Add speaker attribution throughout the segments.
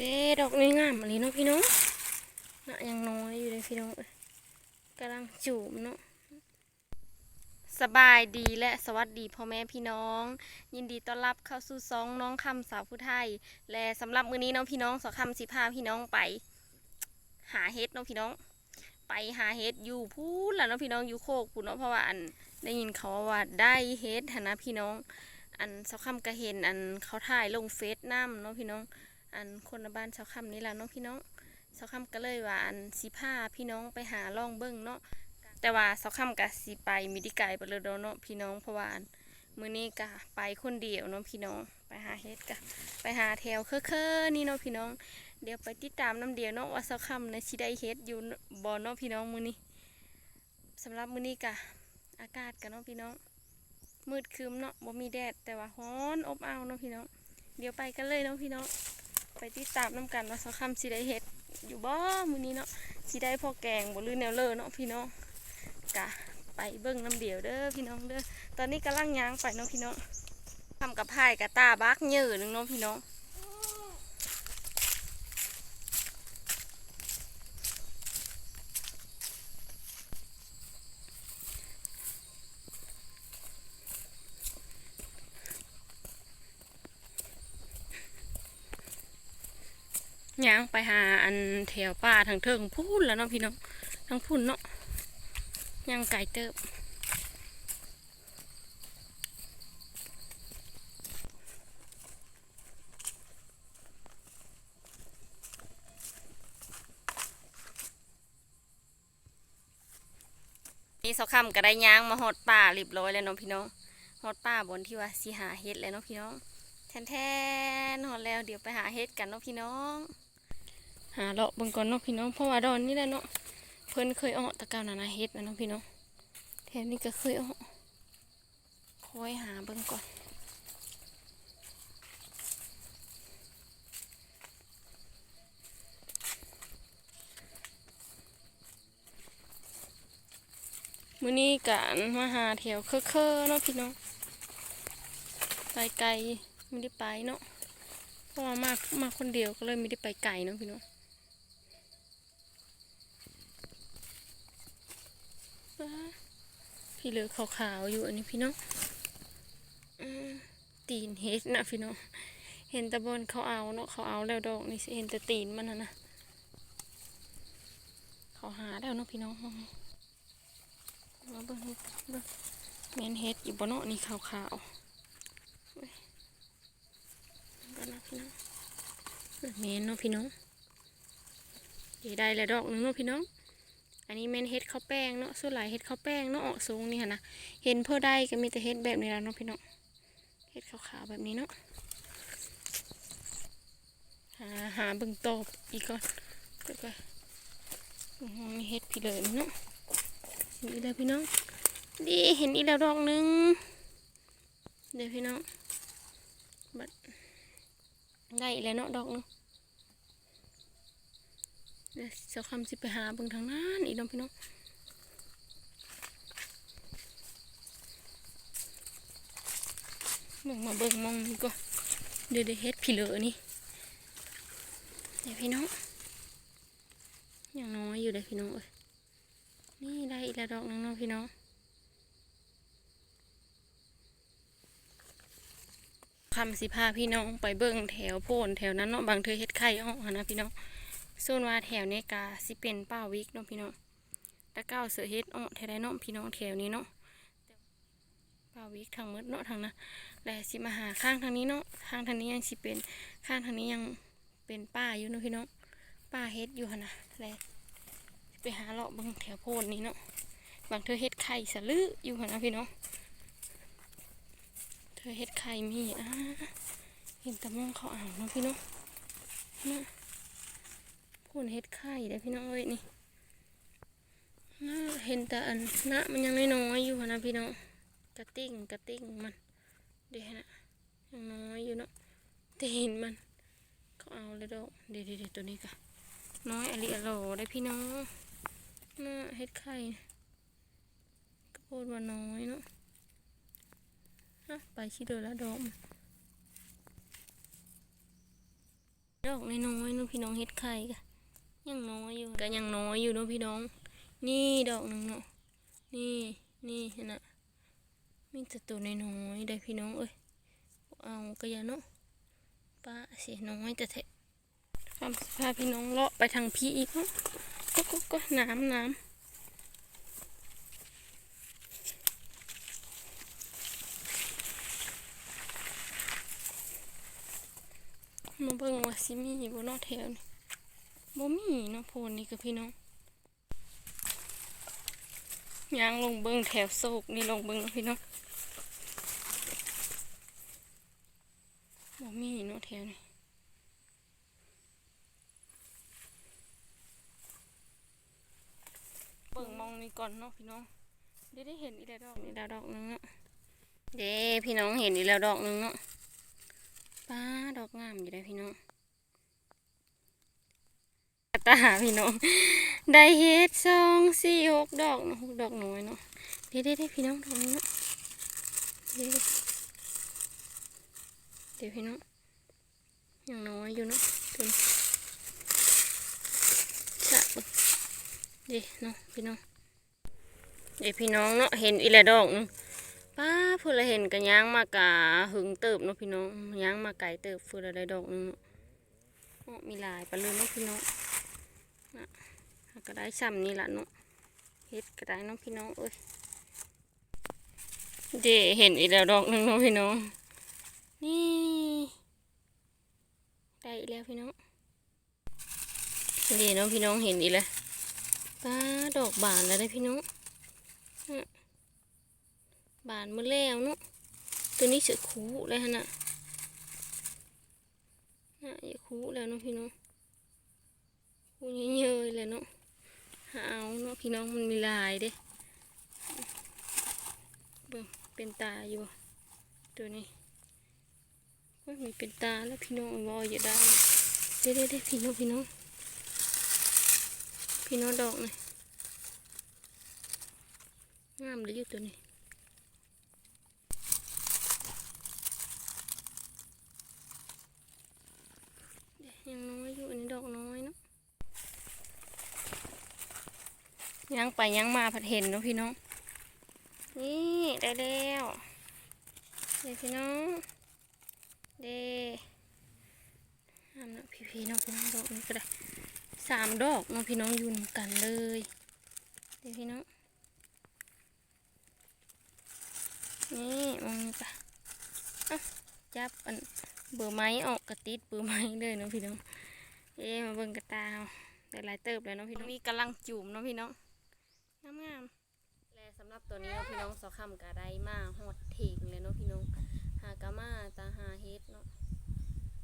Speaker 1: เด้ดอกนี้งามอะไรเนาะพี่น้องน่ะยังน้อยอยู่เลยพี่น้องกำลังจูบเนาะสบายดีและสวัสดีพ่อแม่พี่น้อง ยินดีต้อนรับเข้าสู่ซองน้องคำสาวผู้ไทย และสำหรับมื้อนี้น้องพี่น้องสอคำสิพาพี่น้องไป หาเฮ็ดเนาะพี่น้อง ไปหาเฮ็ดอยู่พูดแล้วเนาะพี่น้องอยู่โคกพูดเนาะเพราะว่าอันได้ยินเขาว่าได้เฮ็ดนะพี่น้อง อันสาวคำก็เห็นอันเขาถ่ายลงเฟซน้ำเนาะพี่น้อง อันคนบ้านสาวคำนี่ละเนาะพี่น้องสาวคำก็เลยว่าอันสิพาพี่น้องไปหาล่องเบิ้งเนาะแต่ว่าสาวคำก็สิไปมิดิไกลไปเลยเด้อเนาะพี่น้องเพราะว่าอันมื้อนี้ก็ไปคนเดียวเนาะพี่น้องไปหาเฮ็ดก็ไปหาแถวเคอๆนี่เนาะพี่น้อง เดี๋ยวไปติดตามน้ำเดียวเนาะว่าสาวคำในสิได้เฮ็ดอยู่บ่เนาะพี่น้องมื้อนี้สำหรับมื้อนี้ก็อากาศก็เนาะพี่น้อง มืดครึมเนาะบ่มีแดดแต่ว่าร้อนอบอ้าวเนาะพี่น้อง เดี๋ยวไปกันเลยเนาะพี่น้อง ไปติดตามน้ำกันว่าสักคำสีได้เห็ดอยู่บ่มือนี้เนาะสีได้พ่อแกงบ่ลือแนวเลอเนาะพี่น้องกะไปเบิ้งน้ำเดียวเด้อพี่น้องเด้อตอนนี้กำลังย่างไปเนาะพี่น้องทำกับพายกับตาบักเหยื่อหนึงเนาะพี่น้อง ยางไปหาอันแถวป่าทางเทิงพูนแล้วเนาะพี่น้องทางพุ่นเนาะย่างไก่เติบนี่สาวคำก็ได้ย่างมาหดป่าเรียบร้อยแล้วเนาะพี่น้องหดป่าบนที่ว่าสิหาเฮ็ดแล้วเนาะพี่น้องแทนแทนหอดแล้วเดี๋ยวไปหาเฮ็ดกันเนาะพี่น้อง หาเลาะเบิ่งก่อนเนาะพี่น้องเพราะว่าดอนนี่แหละเนาะเพิ่นเคยออกตะกาวนานาเฮ็ดนะเนาะพี่น้องแถมนี้ก็เคยออกคอยหาเบิ่งก่อนมื้อนี้กันมาหาแถวเคอๆเนาะพี่น้องไปไกลไม่ได้ไปเนาะเพราะว่ามากมาคนเดียวก็เลยไม่ได้ไปไกลเนาะพี่น้อง ว้า พี่เหลือขาวๆอยู่อันนี้พี่น้องตีนเฮ็ดนะพี่น้องเห็นตะบนเขาเอาเนาะเขาเอาแล้วดอกนี่เห็นแต่ตีนมันนะนะเขาหาแล้วเนาะพี่น้องมาเบิ่งเบิ่งแมนเฮ็ดอยู่บนเนาะนี่ขาวๆเว้ยเบิ่งนะพี่น้องแมนเนาะพี่น้องได้แล้วดอกนึงเนาะพี่น้อง อันนี้แม่นเฮ็ดข้าวแป้งเนาะส่วนหลายเฮ็ดข้าวแป้งเนาะออกสูงนี่ค่ะนะเห็นเพื่อได้ก็มีแต่เฮ็ดแบบนี้แล้วเนาะพี่เนาะเฮ็ดขาวๆแบบนี้เนาะหาหาเบิ่งตอบอีกก่อนก็ก็มีเฮ็ดพี่เลยเนาะเห็นอีแล้วพี่น้องดีเห็นอีแล้วดอกหนึงเดี๋ยวพี่น้องบัดได้อีกแล้วเนาะดอกนึง เดี๋ยวเจ้าคำสิไปหาเบิ่งทางนั้นอีกน้องพี่น้องเบิ่งมาเบิ่งมองนี่ก็เดี๋ยวได้เฮ็ดพี่เหลือนี่เดี๋ยวพี่น้องอยังน้อยอยู่เลยพี่น้องเอ้ยนี่ได้อีกแล้วดอกหนึงพี่น้องคำสิพาพี่น้องไปเบิ่งแถวโพนแถวนั้นเนาะบางเธอเฮ็ดไข่ออกนะพี่น้อง ส่วนว่าแถวนี้กาสิเป็นป้าวิกเนาะพี่น้องตะเก้าเสือเฮ็ดอ้อแถวใดเนาะพี่น้องแถวนี้เนาะป้าวิกทางหมดเนาะทางนะและสิมาหาข้างทางนี้เนาะข้างทางนี้ยังสิเป็นข้างทางนี้ยังเป็นป้าอยู่เนาะพี่น้องป้าเฮ็ดอยู่หนะและไปหาเลาะบางแถวโพนนี้เนาะบางเธอเฮ็ดไข่สะลืออยู่หนะพี่น้องเธอเฮ็ดไข่มีอะเห็นตะมองเขาอ่าวเนาะพี่น้องนะ พูนเฮ็ดไข่ได้พี่น้องเอ้ยนี่เห็นแต่อันนะมันยังน้อยอยู่นะพี่น้องกระติ้งกระติ้งมันเดี๋ยวนะยังน้อยอยู่เนาะแต่เห็นมันเขาเอาเลยดอกเดี๋ยวเดี๋ยวตัวนี้ก็น้อยอลิอโลได้พี่น้องน่าเฮ็ดไข่ก็โคตรว่าน้อยเนาะฮะไปชิเดอแล้วดอกดอกน้อยๆเนาะพี่น้องเฮ็ดไข่ก็ ยังน้อยอยู่ก็ยังน้อยอยู่เนาะพี่น้อง นี่ดอกหนึ่งเนาะนี่นี่เห็นน่ะมีแต่ตัวน้อยๆได้พี่น้องเอ้ยเอาก็อย่าเนาะป้าเสียน้อยแต่แท้ความสภาพี่น้องเลาะไปทางพี่อีกเนาะก็ก็ก็น้ำน้ำมาเบิ่งว่าสิมีบ่เนอแถวนี่ บ่มีเนาะโพนนี่กับพี่น้องย่างลงเบิ่งแถวโศกนี่ลงเบิ่งเนาะพี่น้องบ่มีเนาะแถวนี่เบิ่งมองนี่ก่อนเนาะพี่น้องได้ได้เห็นอีกแล้วดอกนี่แล้วดอกหนึงเนาะเด้พี่น้องเห็นอีกแล้วดอกหนึงเนาะป้าดอกงามอยู่ได้พี่น้อง ตาพี่น้อง ได้เฮ็ดสองสี่หกดอกนะหกดอกน้อยเนาะเด้เด้เด้พี่น้องดอกนี้เนาะเด็ดเดี๋ยวพี่น้องยังน้อยอยู่เนาะตัวนี้สะบึกเด้เนาะพี่น้องเดี๋ยวพี่น้องเนาะเห็นอีละดอกหนึงป้าเพื่อเห็นกันย่างมากะหึงเติบเนาะพี่น้องย่างมาไก่เติบเพื่อได้ดอกหนึงเนาะมีลายปลาลืมเนาะพี่น้อง ก็ได้ซ้ำนี่ละเนาะเฮ็ดก็ได้เนาะพี่น้องเอ้ยเดเห็นอีกแล้วดอกหนึงเนาะพี่น้อง นี่ ได้อีกแล้วพี่น้องเดเนาะพี่น้องเห็นอีกแล้วป้าดอกบานแล้วได้พี่น้องบานมาแล้วเนาะตัวนี้เสือคูเลยฮะน่ะน่ะอย่าคูแล้วเนาะพี่น้องคูเยอะๆเลยเนาะ เอาเนาะพี่น้องมันมีลายเด้เบิ่งเป็นตาอยู่ตัวนี้ว่ามีเป็นตาแล้วพี่น้องวออย่าได้เด้เด้เด้พี่น้องพี่น้องพี่น้องดอกนี่งามเลยอยู่ตัวนี้ยังน้อยอยู่อันนี้ดอกน้อย เนาะยังไปยังมาผัดเห็นเนาะพี่น้อง นี่ได้แล้วเดี๋ยวพี่น้อง เด้ทำนะพี่พี่น้องพี่น้องดอกนี้ก็ได้สามดอกเน้องพี่น้องยู่นกันเลยเดี๋ยวพี่น้อง นี่มองนี่ปะอะจับอันเบอร์ไม้ออกกระติดเบอร์ไม้เลยเนาะพี่น้อง เอ๊มาเบิ่งกระตาเอาได้หลายเติบเลยเนาะพี่น้องนี่กำลังจุ่มเนาะพี่น้อง งามงามและสำหรับตัวนี้พี่น้องสอคำกะได้มาหอดเถงเลยเนาะพี่น้องหากะมาตาหาเฮ็ดเนาะ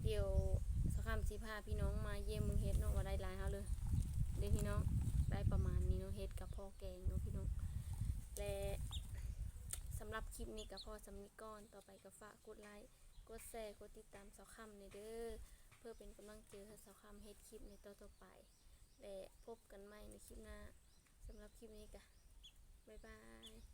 Speaker 1: เดี๋ยวสอคำสิพาพี่น้องมาเยี่ยมมืองเฮ็ดเนาะว่าได้หลายเฮาเลยเดี๋ยวพี่น้องได้ประมาณนี้เนาะเฮ็ดกับพ่อแกงเนาะพี่น้องและสำหรับคลิปนี้ก็พอสำนิก่อนต่อไปก็ฝากกดไลค์กดแชร์กดติดตามสาวคำในเด้อเพื่อเป็นกำลังใจให้สาวคำเฮ็ดคลิปในต่อต่อๆไปและพบกันใหม่ในคลิปหน้า สำหรับคลิปนี้กะบ๊ายบาย